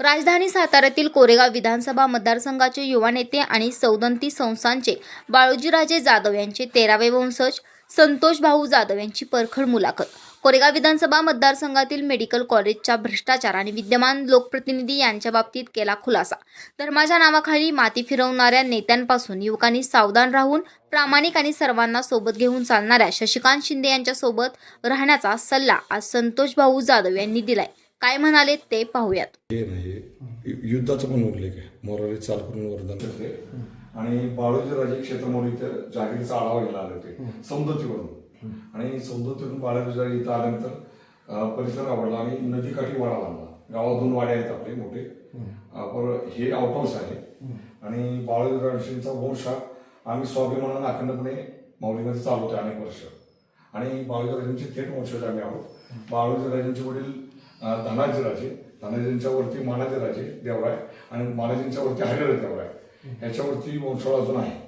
राजधानी साताऱ्यातील कोरेगाव विधानसभा मतदारसंघाचे युवा नेते आणि सौदंती संस्थांचे बाळूजीराजे जाधव यांचे तेरावे वंशज संतोष भाऊ जाधव यांची परखड मुलाखत. कोरेगाव विधानसभा मतदारसंघातील मेडिकल कॉलेजच्या भ्रष्टाचार आणि विद्यमान लोकप्रतिनिधी यांच्या बाबतीत केला खुलासा. धर्माच्या नावाखाली माती फिरवणाऱ्या नेत्यांपासून युवकांनी सावधान राहून प्रामाणिक आणि सर्वांना सोबत घेऊन चालणाऱ्या शशिकांत शिंदे यांच्यासोबत राहण्याचा सल्ला आज संतोष भाऊ जाधव यांनी दिलाय. काय म्हणाले ते पाहूयात. हे नाही युद्धाचा पण उल्लेख आहे. मोरारी चाल करून वरदान करते आणि बाळूजी राजे क्षेत्रामुळे इथं जागीरचा आढावा घ्यायला आले होते. समजतीवरून आणि समजतीवरून बाळूजी राजे इथं आल्यानंतर अं, परिसर आवडला आणि नदीकाठी वाडा बांधला गावात दोन वाडे आहेत आपले मोठे. अं, पर हे आउटहाऊस आहे. आणि बाळूजी राजेंचा वंश हा आम्ही स्वाभिमानानं अखंडपणे माऊलीमध्ये चालवतोय अनेक वर्ष. आणि बाळूजी राजेंचे थेट वंशज आम्ही आहोत. बाळूजी राजेंचे वडील धनाजी राजे. धनाजींच्या वरती मानाजी राजे देवराय आणि मानाजींच्या वरती हरिहर देवराय. ह्याच्यावरती वंशावळ अजून आहे.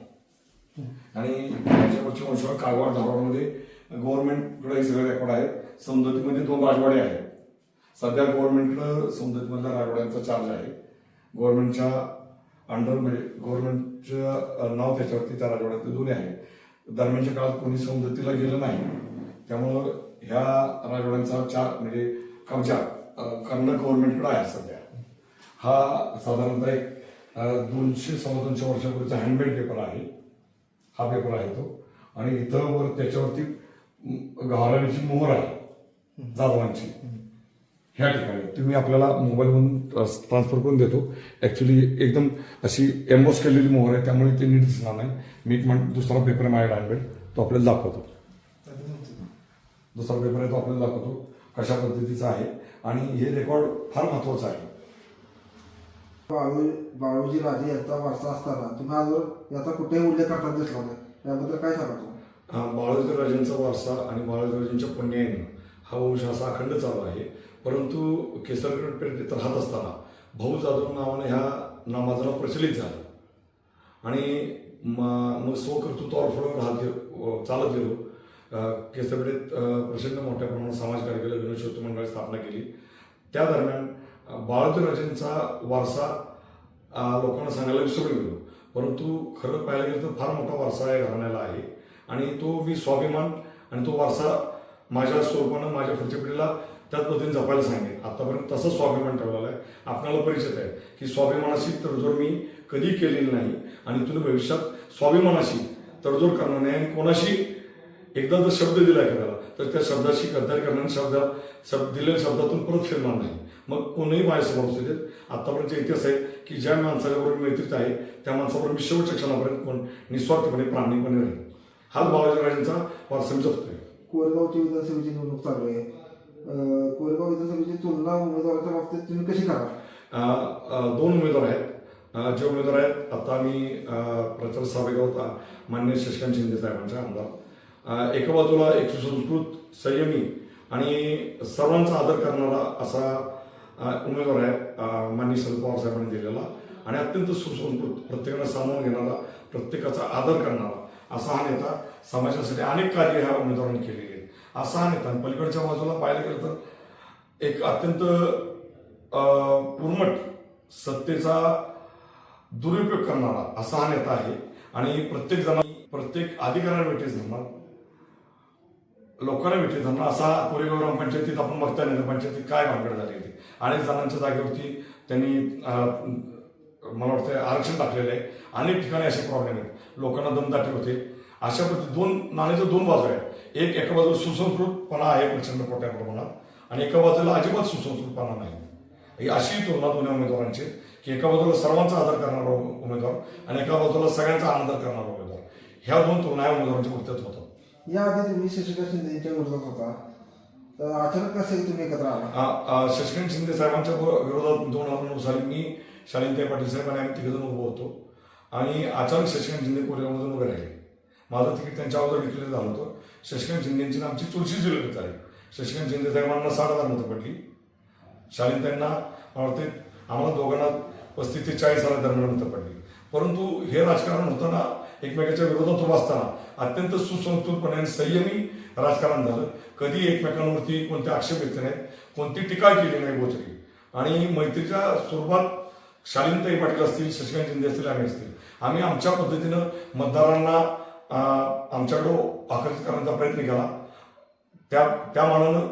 आणि ह्याच्यावरची वंशावळ कागवाड धारवाडमध्ये गव्हर्नमेंटकडे सगळे रेकॉर्ड आहेत. समजतीमध्ये दोन राजवाडे आहेत. सध्या गव्हर्नमेंटकडं समजतीमधल्या राजवाड्यांचा चार्ज आहे. गव्हर्नमेंटच्या अंडर म्हणजे गव्हर्नमेंटचं नाव त्याच्यावरती त्या राजवाड्यातले दोन्ही आहे दरम्यानच्या काळात कोणी समजतीला गेलं नाही. त्यामुळं ह्या राजवाड्यांचा चार म्हणजे अं, करणं गव्हर्नमेंटकडे आहे सध्या. हा साधारणतः एक दोनशे सव्वा दोनशे वर्षापूर्वीचा हँडमेड पेपर आहे. हा पेपर आहे तो. आणि इथं वर त्याच्यावरती गव्हाराची मोहर आहे. जाधवांची. ह्या ठिकाणी. तुम्ही आपल्याला मोबाईलमधून ट्रान्सफर करून देतो. ऍक्च्युली एकदम अशी एम्बॉस केलेली मोहर आहे. त्यामुळे ते नीट दिसणार नाही. मी म्हण दुसरा पेपर आहे माझ्या हँडमेड तो आपल्याला दाखवतो. दुसरा पेपर आहे तो आपल्याला दाखवतो. कशा पद्धतीचा आहे आणि हे रेकॉर्ड फार महत्वाचं आहे. बाळू बाळूजी राजे यांचा वारसा असताना तुम्ही आजवर याचा कुठेही उल्लेख करताना दिसला नाही. याबद्दल काय सांगा बाळाजी राजांचा वारसा आणि बाळाजी राजांच्या पुण्याने हा वंश असा अखंड चालू आहे. परंतु केसरगड पेठेत राहत असताना भाऊ जाधव नावाने ह्या नामाजरा प्रचलित झालं. आणि म- मग स्वकर्तृत्वावर पुढं राहत गे- चालत गेलो. केसरपेठेत प्रचंड मोठ्या प्रमाणात समाजकार्याला विनोद गणेशोत्सव मंडळाची स्थापना केली. त्या दरम्यान अं, वारसा लोकांना सांगायला विसरून गेलो परंतु खरं पाहायला गेलं तर फार मोठा वारसा या घराण्याला आहे. आणि तो मी स्वाभिमान आणि तो वारसा माझ्या स्वरूपानं माझ्या पुढच्या पिढीला त्याच पद्धतीने जपायला सांगेन. आतापर्यंत तसंच स्वाभिमान ठेवलेला आहे. आपल्याला परिचित आहे की स्वाभिमानाशी तडजोड मी कधी केलेली नाही. आणि तुम्ही भविष्यात स्वाभिमानाशी तडजोड करणार नाही आणि कोणाशी एकदा जर शब्द दिला एखाद्याला तर त्या शब्दाशी गद्दारी करणार शब्द शब्द दिलेल्या शब्दातून परत फिरणार नाही. मग कोणीही माझ्यासमोर असू देत आतापर्यंत इतिहास आहे की ज्या माणसाबरोबर मैत्रीत आहे त्या माणसाबरोबर मी शेवटच्या क्षणापर्यंत कोण निस्वार्थपणे प्रामाणिकपणे राहील हाच बाळाजी राजांचा वारसा जपतोय कोरेगावची विधानसभेची निवडणूक चालू आहे. कोरेगाव विधानसभेची तुलना उमेदवाराच्या बाबतीत तुम्ही कशी करा दोन उमेदवार आहेत. जे उमेदवार आहेत आता मी प्रचार सभेत होता मान्य शशिकांत शिंदे साहेबांचा आमदार. एका बाजूला एक सुसंस्कृत संयमी आणि सर्वांचा आदर करणारा असा उमेदवार आहे माननीय शरद पवार साहेबांनी दिलेला आणि अत्यंत सुसंस्कृत प्रत्येकाला सामावून घेणारा प्रत्येकाचा आदर करणारा असा हा नेता समाजासाठी अनेक कार्य ह्या उमेदवारांनी केलेली आहेत. असा हा नेता. पलीकडच्या बाजूला पाहायला गेलं तर एक अत्यंत पूर्मट सत्तेचा दुरुपयोग करणारा असा हा नेता आहे. आणि प्रत्येक जण प्रत्येक अधिकाऱ्यांना भेटेस धरणार. लोकांना भेटले. त्यांना असा कोरेगाव ग्रामपंचायतीत आपण बघता नाही पंचायतीत काय भानगड झाली होती. अनेक जणांच्या जागेवरती त्यांनी मला वाटतं आरक्षण टाकलेलं आहे. अनेक ठिकाणी असे प्रॉब्लेम आहेत. लोकांना दमदाटे होते. अशा पद्धती दोन नाण्याच्या दोन बाजू आहेत. एक एका बाजूला सुसंस्कृतपणा आहे प्रचंड मोठ्या प्रमाणात आणि एका बाजूला अजिबात सुसंस्कृतपणा नाही. ही अशी तुलना दोन्ही उमेदवारांची की एका बाजूला सर्वांचा आदर करणारा उमेदवार आणि एका बाजूला सगळ्यांचा आदर करणारा उमेदवार. ह्या दोन तुलना उमेदवारांच्या पुरत्यात होतात या आधी तुम्ही शशिकांत शिंदे यांच्या विरोधात होता. तर अचानक कसं तुम्ही एकत्र आला? हा शशिकांत शिंदे साहेबांच्या व- विरोधात दोन हजार नऊ साली मी शालिनताई पाटील साहेब आणि आम्ही तिघजण उभं होतो. आणि अचानक शशिकांत शिंदे कोरेगावमधून उभे राहिले माझं तिकीट त्यांच्या अगोदर डिक्लेअर झालं होतं. शशिकांत शिंदेची आमची तुळशीची लग्न आहे शशिकांत शिंदे साहेबांना साठ हजार मतं पडली. शालिनताईंना मला वाटते आम्हाला दोघांना पस्तीस ते चाळीस हजार दरम्यान मतं पडली. परंतु हे राजकारण होताना एकमेकाच्या विरोधात उभं असताना अत्यंत सुसंस्कृतपणे आणि संयमी राजकारण झालं. कधी एकमेकांवरती कोणते आक्षेप घेतले नाहीत कोणती टीका केली नाही गोचरी आणि मैत्रीच्या स्वरूपात शालीनताई पाटील असतील शशिकांत शिंदे असतील आम्ही असतील. आम्ही आमच्या पद्धतीनं मतदारांना आमच्याकडं आकर्षित करण्याचा प्रयत्न केला. त्या त्या मानानं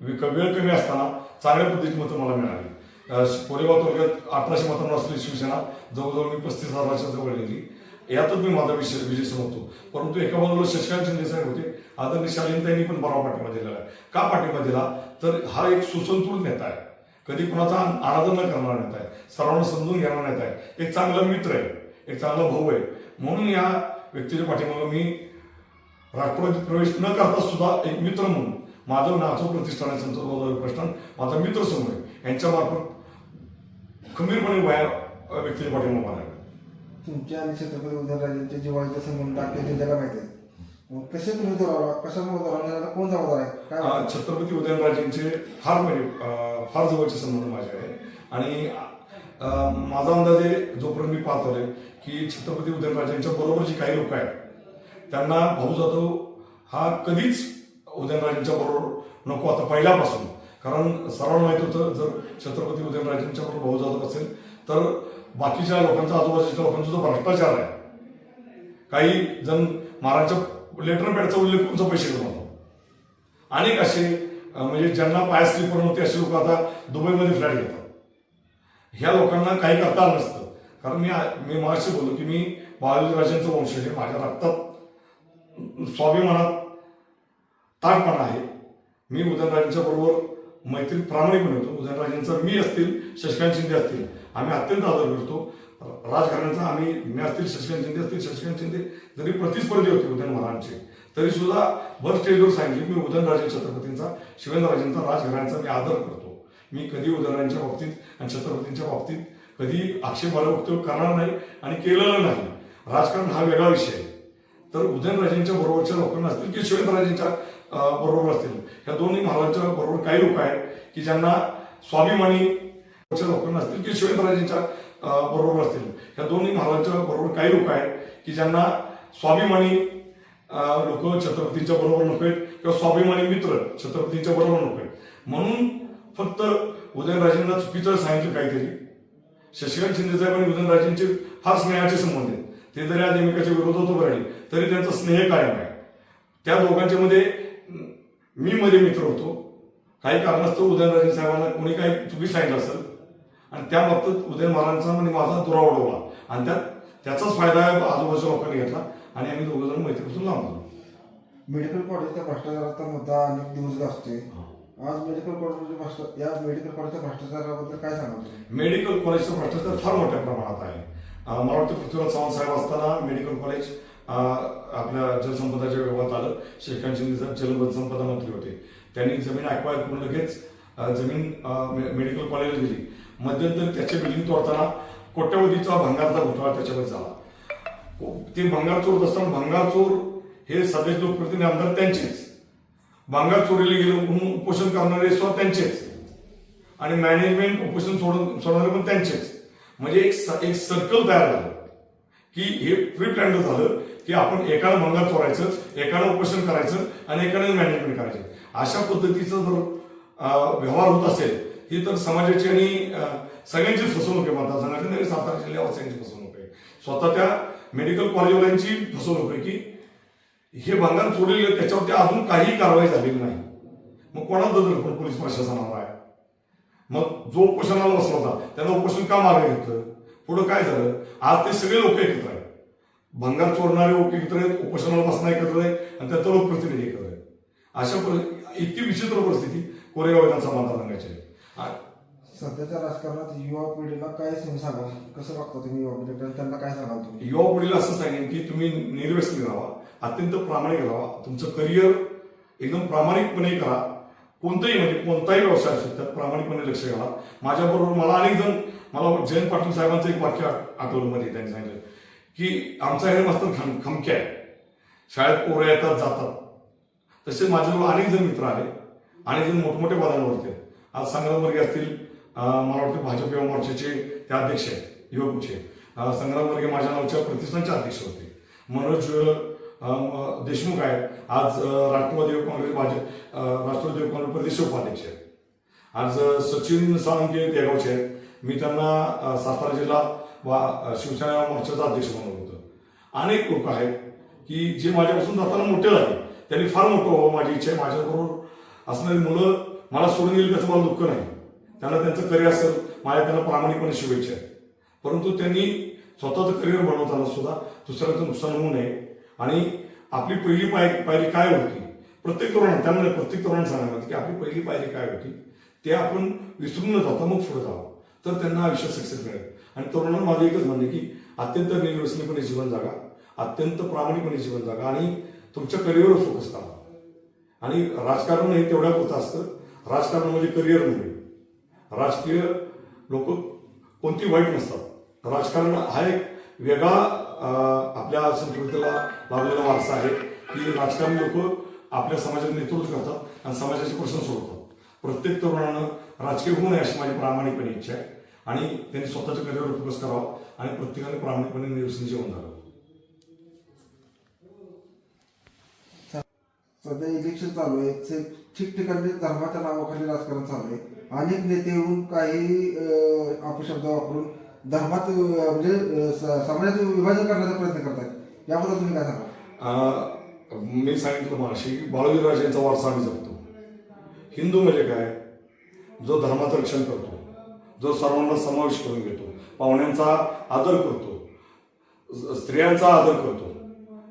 वेळ कमी असताना चांगल्या पद्धतीची मतं मला मिळाली. कोरेगाव तालुक्यात अठराशे मतांवर असलेली शिवसेना जवळजवळ मी पस्तीस हजाराच्या जवळ गेली. यातच मी माझा विषय विजय समजतो. परंतु एका बाजूला शशिकांत शिंदे साहेब होते आदरणीय शालीनताईंनी पण बराबर पाठिंबा दिलेला आहे. का पाठिंबा दिला? तर हा एक सुसंस्कृत नेता आहे. कधी कुणाचा आराधन न करणारा नेता आहे. सर्वांना समजून घेणारा नेता आहे. एक चांगला मित्र आहे. एक चांगला भाऊ आहे. म्हणून या व्यक्तीच्या पाठीमागं मी राष्ट्रवादीत प्रवेश न करता सुद्धा एक मित्र म्हणून माझं नाचो प्रतिष्ठान प्रश्न माझा मित्र समोर आहे. यांच्या खंबीरपणे वया व्यक्तीच्या पाठीमागं आहे तुमच्या आणि छत्रपती उदयनराजेंचे जिव्हाळीचे संबंध आपल्या जिल्ह्याला माहिती आहे. मग कसे तुम्ही दुरावला कशामुळे दुरावला कोण जबाबदार आहे? काय अं? छत्रपती उदयनराजेंचे फार म्हणजे अं, फार जवळचे संबंध माझे आहे आणि अं, माझा अंदाज आहे जोपर्यंत मी पाहतो आहे की छत्रपती उदयनराजेंच्या बरोबर जी काही लोक आहेत त्यांना भाऊ जाधव हा कधीच उदयनराजेंच्या बरोबर नको. आता पहिल्यापासून कारण सर्वांना माहीत होतं जर छत्रपती उदयनराजेंच्या बरोबर भाऊ जाधव असेल तर बाकीच्या लोकांचा आजूबाजूच्या लोकांचा जो भ्रष्टाचार आहे काही जण महाराजच्या लेटर पॅडचा उल्लेख करून पैसे कमवतात अनेक असे म्हणजे ज्यांना पाय पण होते असे लोक आता दुबईमध्ये फ्लॅट घेतात. ह्या लोकांना काही करता आलं नसतं. कारण मी मी मागाशी बोललो की मी बाळराजांचं वंश हे माझ्या रक्तात स्वाभिमानात ताटपणा आहे. मी उदयनराजेंच्या बरोबर मैत्री प्रामाणिकपणे होतो उदयनराजेंचा मी असतील शशिकांत शिंदे असतील आम्ही अत्यंत आदर करतो. राजकारणाचा आम्ही मी असतील शशिकांत शिंदे असतील शशिकांत शिंदे जरी प्रतिस्पर्धी होते उदयन महाराजांचे तरी सुद्धा वर स्टेजवर सांगितले मी उदयनराजे छत्रपतींचा शिवेंद्रराजेंचा राजघराण्याचा मी आदर करतो. मी कधी उदयनराजांच्या बाबतीत आणि छत्रपतींच्या बाबतीत कधी आक्षेपाला उपयोग करणार नाही आणि केलेलं नाही. राजकारण हा वेगळा विषय आहे. तर उदयनराजेंच्या बरोबरच्या लोकांना असतील की शिवेंद्रराजेंच्या बरोबर असतील. ह्या दोन्ही महाराजांच्या बरोबर काही लोक आहेत की ज्यांना स्वाभिमानी लोकांना असतील की शिवेंद्रराजेंच्या बरोबर असतील. ह्या दोन्ही महाराजांच्या बरोबर काही लोक आहेत की ज्यांना स्वाभिमानी लोक छत्रपतींच्या बरोबर नको आहेत किंवा स्वाभिमानी मित्र छत्रपतींच्या बरोबर नको आहेत. म्हणून फक्त उदयनराजेंना चुकीचं सांगितलं काहीतरी. शशिकांत शिंदेसाहेब आणि उदयनराजेंचे फार स्नेहाचे संबंध आहेत. ते जरी आज एकमेकाच्या विरोधात उभे राहिले. तरी त्यांचा स्नेह कायम आहे. त्या दोघांच्या मध्ये मी मध्ये मित्र होतो. काही कारणास्तव उदयनराजे साहेबांना कोणी काही चुकी सांगितलं असेल आणि त्या बाबतीत उदयन महाराजांचा म्हणजे माझा दुरावडवला आणि त्यात त्याचाच फायदा आजूबाजूच्या लोकांनी घेतला आणि आम्ही दोघं जण मैत्रीपासून लांब झालो मेडिकल कॉलेजच्या भ्रष्टाचाराचा मुद्दा अनेक दिवस असतोय आज मेडिकल कॉलेजमध्ये भ्रष्टा या मेडिकल कॉलेजच्या भ्रष्टाचाराबद्दल काय सांगाल तुम्ही? मेडिकल कॉलेजचा भ्रष्टाचार फार मोठ्या प्रमाणात आहे. मला वाटतं पृथ्वीराज चव्हाण साहेब असताना मेडिकल कॉलेज आपल्या जलसंपदाच्या विभागात आलं. श्रीकांत शिंदे साहेब जलसंपदा मंत्री होते. त्यांनी जमीन अक्वायर करून लगेच जमीन मे- मेडिकल कॉलेजला दिली. मध्यंतरी त्याचे बिल्डिंग तोडताना कोट्यवधीचा भंगारचा घोटाळा त्याच्यामध्ये झाला. ते भंगार चोरत असताना भंगार चोर हे सध्याचे लोकप्रतिनिधी आमदार त्यांचेच. भंगार चोरीला गेलो म्हणून उपोषण करणारे स्वतः त्यांचेच. आणि मॅनेजमेंट उपोषण सोडून सोडणारे पण त्यांचेच. म्हणजे एक स- एक सर्कल तयार झालं. की हे प्री प्लॅन्ड झालं. की आपण एकाला भंगार चोरायचं एकाला उपोषण करायचं आणि एकाने मॅनेजमेंट करायचं. अशा पद्धतीचं जर व्यवहार होत असेल ही तर समाजाची आणि सगळ्यांची फसवणूक आहे. मतदारसंघाची आणि सातारा जिल्ह्यावासियांची फसवणूक आहे. स्वतः त्या मेडिकल कॉलेजवाल्यांची फसवणूक आहे की हे भंगार चोरलेले त्याच्यावरती अजून काही कारवाई झालेली नाही. मग कोणाला दखल पोलीस प्रशासनावर आहे. मग जो उपोषणाला बसला होता त्याला उपोषण का मागे घेतलं? पुढं काय झालं? आज ते सगळे लोक एकत्र आहेत. भंगार चोरणारे एकत्र आहेत उपोषणाला बसणारे एकत्र आहेत आणि त्याचा लोकप्रतिनिधी एकत्र आहेत. अशा परि- इतकी विचित्र परिस्थिती कोरेगाव विधानसभा मतदारसंघाची आहे. सध्याच्या राजकारणात युवा पिढीला काय सांगाल? कसं बघता तुम्ही युवा पिढीला त्यांना काय सांगाल तुम्ही? युवा पिढीला असं सांगेन की तुम्ही निर्व्यसनी राहा अत्यंत प्रामाणिक राहा तुमचं करिअर एकदम प्रामाणिकपणे करा. कोणताही म्हणजे कोणताही व्यवसाय असेल त्यात प्रामाणिकपणे लक्ष घाला. माझ्याबरोबर मला अनेक जण मला जयंत पाटील साहेबांचं एक वाक्य आठ- आठवलं मध्ये त्यांनी सांगितलं. की आमचा हे खम खमक्या आहे शाळेत पोरं येतात जातात. तसे माझ्याजवळ अनेक जण मित्र आले अनेक जण मोठमोठ्या पदांवरती आज संग्रहामवर्गे असतील मला वाटतं भाजप युवा मोर्चाचे ते अध्यक्ष आहेत युवकचे अं, माझ्या नावच्या प्रतिष्ठानचे अध्यक्ष होते. मनोज देशमुख आहेत. आज राष्ट्रवादी युवक काँग्रेस भाजप राष्ट्रवादी युवक काँग्रेस प्रदेश उपाध्यक्ष आहेत. आज सचिन साळुंके देगावचे आहेत. मी त्यांना सातारा जिल्हा वा शिवसेना मोर्चाचा अध्यक्ष बनवलं होतं. अनेक लोक आहेत की जे माझ्यापासून जाताना मोठे झाले त्यांनी फार मोठं व्हावं माझी इच्छा आहे माझ्याबरोबर असणारी मुलं मला सोडून गेली त्याचं मला दुःख नाही. त्यांना त्यांचं करिअर असेल माझ्या त्यांना प्रामाणिकपणे शुभेच्छा आहे परंतु त्यांनी स्वतःचं करिअर बनवताना सुद्धा दुसऱ्याचं नुकसान होऊ नये. आणि आपली पहिली पाय पायरी काय होती? प्रत्येक तरुण त्यामुळे प्रत्येक तरुणांना सांगायला की आपली पहिली पायरी काय होती? ते आपण विसरून न जाता मग पुढे जावं. तर त्यांना आयुष्यात सक्सेस मिळेल. आणि तरुणांना माझं एकच म्हणणं की अत्यंत निर्व्यसनीपणे जीवन जगा अत्यंत प्रामाणिकपणे जीवन जगा आणि तुमच्या करिअरवर फोकस करा. आणि राजकारण हे तेवढ्या पुरतं असतं. राजकारण म्हणजे करिअर नव्हे राजकीय लोक कोणती वाईट नसतात. राजकारण हा एक वेगळा आपल्या संस्कृतीला लाभलेला वारसा आहे की राजकारण लोक आपल्या समाजात नेतृत्व करतात आणि समाजाचे प्रश्न सोडवतात. प्रत्येक तरुणानं राजकीय होऊ नये अशी माझी प्रामाणिकपणे इच्छा आहे. आणि त्यांनी स्वतःच्या करिअरवर फोकस करावा आणि प्रत्येकाने प्रामाणिकपणे निर्वसन जीवन जगावं सध्या इलेक्शन चालू आहे. ठिकठिकाणी धर्माच्या नावाखाली राजकारण चालू आहे. अनेक नेते येऊन काही अपशब्द वापरून धर्मात म्हणजे समाजात विभाजन करण्याचा प्रयत्न करतात याबद्दल तुम्ही काय सांगा मी सांगितलं मागाशी की बाळवीर राजांचा वारसा आम्ही जपतो. हिंदू म्हणजे काय? जो धर्माचं रक्षण करतो. जो सर्वांना समावेश करून घेतो पाहुण्यांचा आदर करतो स्त्रियांचा आदर करतो.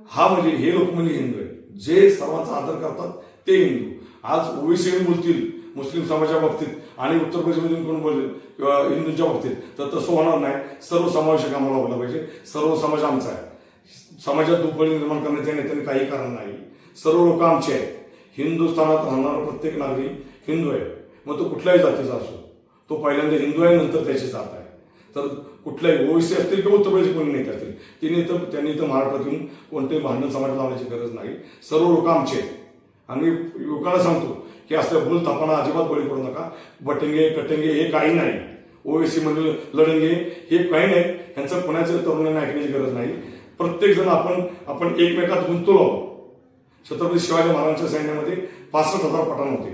हा म्हणजे हे लोक म्हणजे हिंदू आहे जे सर्वांचा आदर करतात ते हिंदू. आज ओबीसी बोलतील मुस्लिम समाजाच्या बाबतीत आणि उत्तर प्रदेशमधून कोण बोलेल किंवा हिंदूंच्या बाबतीत तर तसं होणार नाही. सर्व समावेशक आम्हाला होलं पाहिजे. सर्व समाज आमचा आहे. समाजात दुपळी निर्माण करण्याच्या नेत्याने काही कारण नाही. सर्व लोक आमचे आहेत. हिंदुस्थानात राहणारा प्रत्येक नागरिक हिंदू आहे. मग तो कुठल्याही जातीचा असो तो पहिल्यांदा हिंदू आहे नंतर त्याची जात आहे. तर कुठल्याही ओबीसी असतील किंवा उत्तर प्रदेश कोणी नेते असतील तिने तर त्यांनी तर महाराष्ट्रात येऊन कोणतेही भांडण समाज लावण्याची गरज नाही. सर्व लोक आमचे आहेत. आणि युवकांना सांगतो की असल्या भूल थापांना अजिबात बळी पडू नका. बटेंगे कटेंगे हे काही नाही. ओबीसी म्हणजे लढंगे हे काही नाही. ह्यांचं कोणाच्या तरुणांना ऐकण्याची गरज नाही. प्रत्येक जण आपण आपण एकमेकात गुंतलो छत्रपती शिवाजी महाराजांच्या सैन्यामध्ये पासष्ट हजार पठाण होते.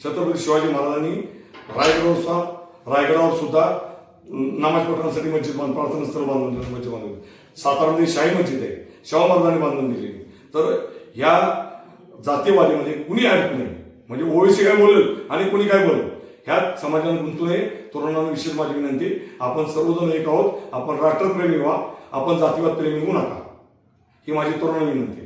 छत्रपती शिवाजी महाराजांनी रायगडावर सुद्धा रायगडावर सुद्धा नमाज पठणासाठी मस्जिद बांध प्रार्थना स्थळ बांधून मस्जिद बांधून सातारामध्ये शाही मस्जिद आहे. शाहू महाराजांनी बांधून दिली तर ह्या जातीवादीमध्ये कुणी अडकू नये म्हणजे ओळीशी काय बोलेल आणि कुणी काय बोलेल? ह्यात समाजाने गुंतू नये. तरुणांना विशेष माझी विनंती आपण सर्वजण एक आहोत. आपण राष्ट्रप्रेमी व्हा. आपण जातीवाद प्रेमी होऊ नका. ही माझी तरुणांना विनंती. आहे